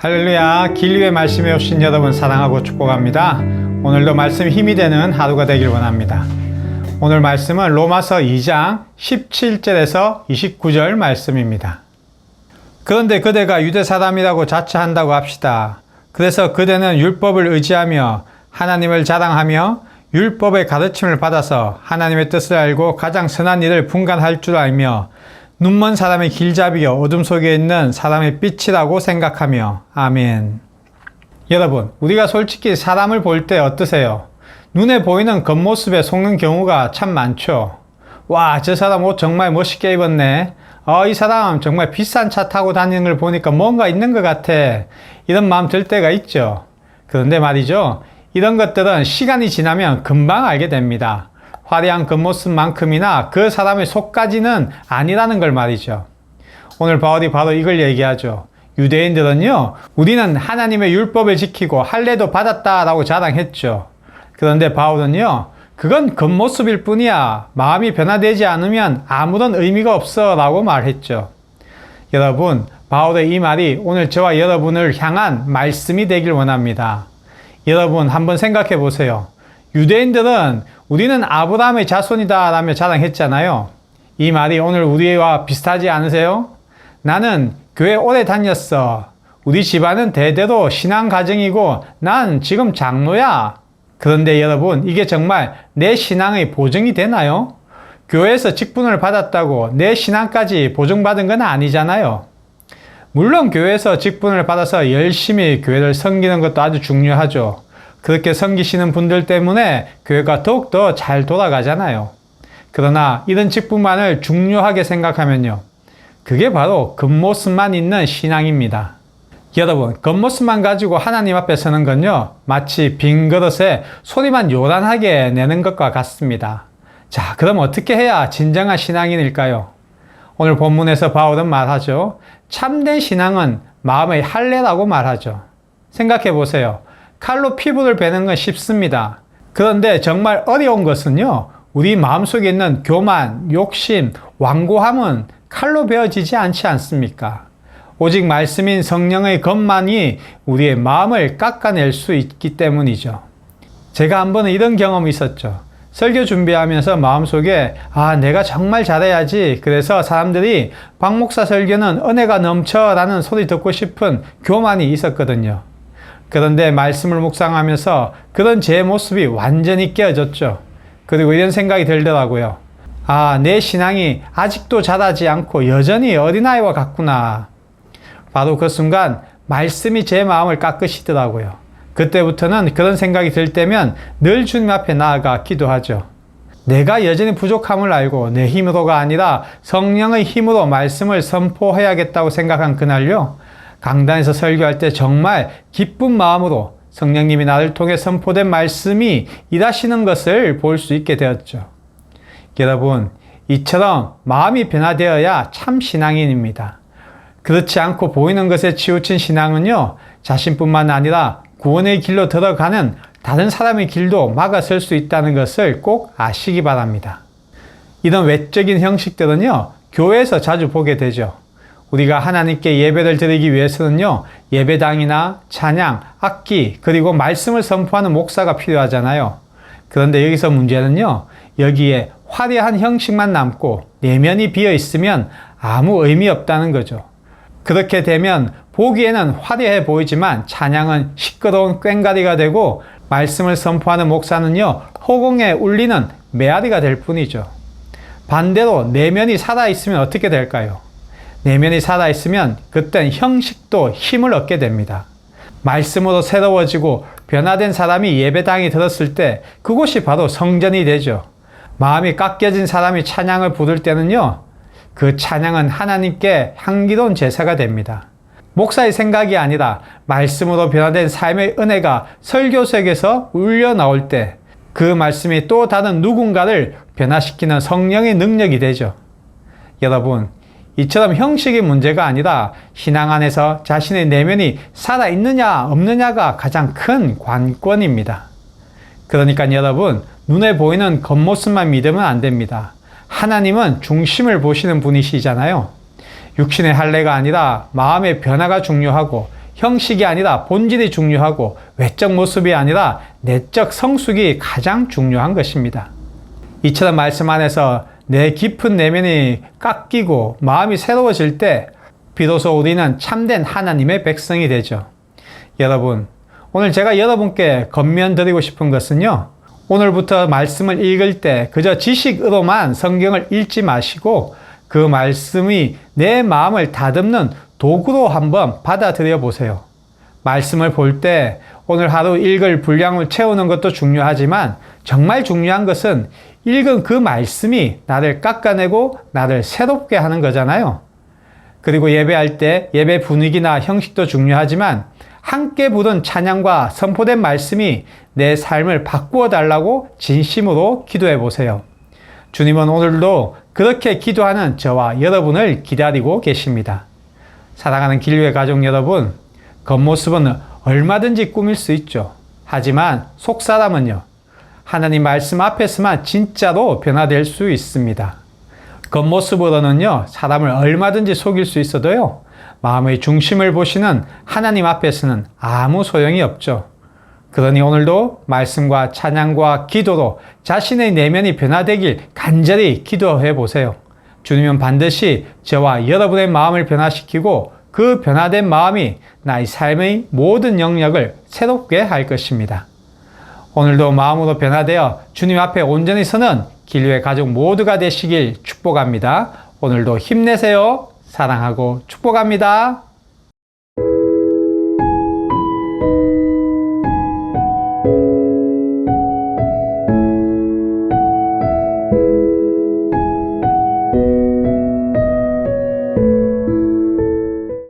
할렐루야. 길리의 말씀에 오신 여러분 사랑하고 축복합니다. 오늘도 말씀 힘이 되는 하루가 되길 원합니다. 오늘 말씀은 로마서 2장 17절에서 29절 말씀입니다. 그런데 그대가 유대 사람이라고 자처한다고 합시다. 그래서 그대는 율법을 의지하며 하나님을 자랑하며 율법의 가르침을 받아서 하나님의 뜻을 알고 가장 선한 일을 분간할 줄 알며 눈먼 사람의 길잡이여 어둠 속에 있는 사람의 빛이라고 생각하며 아멘. 여러분, 우리가 솔직히 사람을 볼 때 어떠세요? 눈에 보이는 겉모습에 속는 경우가 참 많죠. 와, 저 사람 옷 정말 멋있게 입었네. 어, 이 사람 정말 비싼 차 타고 다니는 걸 보니까 뭔가 있는 것 같아. 이런 마음 들 때가 있죠. 그런데 말이죠. 이런 것들은 시간이 지나면 금방 알게 됩니다. 화려한 겉모습만큼이나 그 사람의 속까지는 아니라는 걸 말이죠. 오늘 바울이 바로 이걸 얘기하죠. 유대인들은요, 우리는 하나님의 율법을 지키고 할례도 받았다라고 자랑했죠. 그런데 바울은요, 그건 겉모습일 뿐이야. 마음이 변화되지 않으면 아무런 의미가 없어 라고 말했죠. 여러분, 바울의 이 말이 오늘 저와 여러분을 향한 말씀이 되길 원합니다. 여러분, 한번 생각해 보세요. 유대인들은 우리는 아브라함의 자손이다 라며 자랑했잖아요. 이 말이 오늘 우리와 비슷하지 않으세요? 나는 교회 오래 다녔어. 우리 집안은 대대로 신앙 가정이고 난 지금 장로야. 그런데 여러분, 이게 정말 내 신앙의 보증이 되나요? 교회에서 직분을 받았다고 내 신앙까지 보증받은 건 아니잖아요. 물론 교회에서 직분을 받아서 열심히 교회를 섬기는 것도 아주 중요하죠. 그렇게 섬기시는 분들 때문에 교회가 더욱더 잘 돌아가잖아요. 그러나 이런 직분만을 중요하게 생각하면요. 그게 바로 겉모습만 있는 신앙입니다. 여러분, 겉모습만 가지고 하나님 앞에 서는 건요, 마치 빈 그릇에 소리만 요란하게 내는 것과 같습니다. 자, 그럼 어떻게 해야 진정한 신앙인일까요? 오늘 본문에서 바울은 말하죠. 참된 신앙은 마음의 할례라고 말하죠. 생각해 보세요. 칼로 피부를 베는 건 쉽습니다. 그런데 정말 어려운 것은요, 우리 마음속에 있는 교만, 욕심, 완고함은 칼로 베어지지 않지 않습니까? 오직 말씀인 성령의 것만이 우리의 마음을 깎아낼 수 있기 때문이죠. 제가 한 번은 이런 경험이 있었죠. 설교 준비하면서 마음속에 아 내가 정말 잘해야지 그래서 사람들이 박 목사 설교는 은혜가 넘쳐라는 소리 듣고 싶은 교만이 있었거든요. 그런데 말씀을 묵상하면서 그런 제 모습이 완전히 깨어졌죠. 그리고 이런 생각이 들더라고요. 아, 내 신앙이 아직도 자라지 않고 여전히 어린아이와 같구나. 바로 그 순간 말씀이 제 마음을 깎으시더라고요. 그때부터는 그런 생각이 들 때면 늘 주님 앞에 나아가 기도하죠. 내가 여전히 부족함을 알고 내 힘으로가 아니라 성령의 힘으로 말씀을 선포해야겠다고 생각한 그날요. 강단에서 설교할 때 정말 기쁜 마음으로 성령님이 나를 통해 선포된 말씀이 일하시는 것을 볼 수 있게 되었죠. 여러분, 이처럼 마음이 변화되어야 참 신앙인입니다. 그렇지 않고 보이는 것에 치우친 신앙은요, 자신뿐만 아니라 구원의 길로 들어가는 다른 사람의 길도 막아설 수 있다는 것을 꼭 아시기 바랍니다. 이런 외적인 형식들은요, 교회에서 자주 보게 되죠. 우리가 하나님께 예배를 드리기 위해서는요, 예배당이나 찬양, 악기, 그리고 말씀을 선포하는 목사가 필요하잖아요. 그런데 여기서 문제는요, 여기에 화려한 형식만 남고 내면이 비어 있으면 아무 의미 없다는 거죠. 그렇게 되면 보기에는 화려해 보이지만 찬양은 시끄러운 꽹가리가 되고 말씀을 선포하는 목사는요, 허공에 울리는 메아리가 될 뿐이죠. 반대로 내면이 살아있으면 어떻게 될까요? 내면이 살아있으면 그땐 형식도 힘을 얻게 됩니다. 말씀으로 새로워지고 변화된 사람이 예배당에 들었을 때 그곳이 바로 성전이 되죠. 마음이 깎여진 사람이 찬양을 부를 때는요, 그 찬양은 하나님께 향기로운 제사가 됩니다. 목사의 생각이 아니라 말씀으로 변화된 삶의 은혜가 설교석에서 울려 나올 때 그 말씀이 또 다른 누군가를 변화시키는 성령의 능력이 되죠. 여러분, 이처럼 형식의 문제가 아니라 신앙 안에서 자신의 내면이 살아있느냐 없느냐가 가장 큰 관건입니다. 그러니까 여러분, 눈에 보이는 겉모습만 믿으면 안 됩니다. 하나님은 중심을 보시는 분이시잖아요. 육신의 할례가 아니라 마음의 변화가 중요하고 형식이 아니라 본질이 중요하고 외적 모습이 아니라 내적 성숙이 가장 중요한 것입니다. 이처럼 말씀 안에서 내 깊은 내면이 깎이고 마음이 새로워질 때 비로소 우리는 참된 하나님의 백성이 되죠. 여러분, 오늘 제가 여러분께 건면드리고 싶은 것은요. 오늘부터 말씀을 읽을 때 그저 지식으로만 성경을 읽지 마시고 그 말씀이 내 마음을 다듬는 도구로 한번 받아들여 보세요. 말씀을 볼 때 오늘 하루 읽을 분량을 채우는 것도 중요하지만 정말 중요한 것은 읽은 그 말씀이 나를 깎아내고 나를 새롭게 하는 거잖아요. 그리고 예배할 때 예배 분위기나 형식도 중요하지만 함께 부른 찬양과 선포된 말씀이 내 삶을 바꾸어 달라고 진심으로 기도해 보세요. 주님은 오늘도 그렇게 기도하는 저와 여러분을 기다리고 계십니다. 사랑하는 길교회 가족 여러분, 겉모습은 얼마든지 꾸밀 수 있죠. 하지만 속사람은요, 하나님 말씀 앞에서만 진짜로 변화될 수 있습니다. 겉모습으로는요, 사람을 얼마든지 속일 수 있어도요, 마음의 중심을 보시는 하나님 앞에서는 아무 소용이 없죠. 그러니 오늘도 말씀과 찬양과 기도로 자신의 내면이 변화되길 간절히 기도해 보세요. 주님은 반드시 저와 여러분의 마음을 변화시키고 그 변화된 마음이 나의 삶의 모든 영역을 새롭게 할 것입니다. 오늘도 마음으로 변화되어 주님 앞에 온전히 서는 길류의 가족 모두가 되시길 축복합니다. 오늘도 힘내세요. 사랑하고 축복합니다.